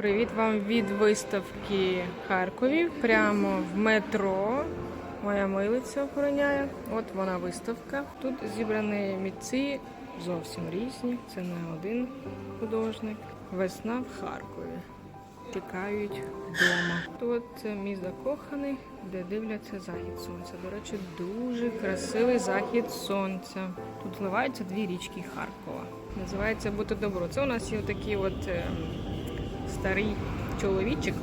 Привіт вам від виставки Харкові. Прямо в метро. Моя милиця охороняє. От вона виставка. Тут зібрані митці зовсім різні. Це не один художник. Весна в Харкові. Чекають вдома. Тут мій закоханий, де дивляться захід сонця. До речі, дуже красивий захід сонця. Тут зливаються дві річки Харкова. Називається Бути добро. Це у нас є такий от е, старий чоловічик,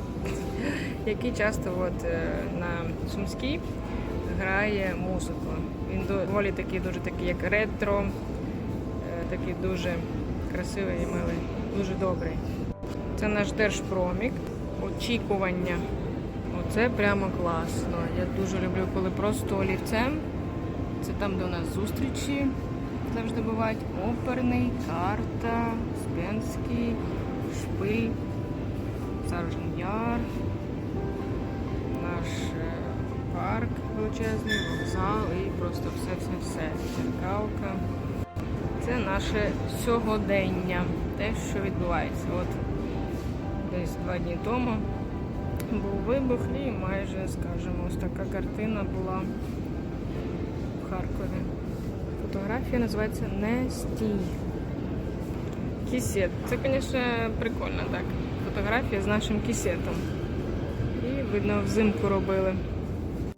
який часто от, е, на Сумській грає музику. Він доволі такий, дуже такий, як ретро, е, такий дуже красивий і милий, дуже добрий. Це наш держпромік. Очікування. Оце прямо класно. Я дуже люблю, коли просто олівцем. Це там, де у нас зустрічі завжди бувають. Оперний, карта, Спенський, шпиль, Саржен Яр, наш е, парк величезний, вокзал і просто все-все-все. Церкалка. Це наше сьогодення, те, що відбувається. От десь два дні тому був вибух і майже, скажімо, ось така картина була в Харкові. Фотографія називається Не стій. Кісет. Це, звісно, прикольно так. Фотографія з нашим кісетом. І видно, взимку робили.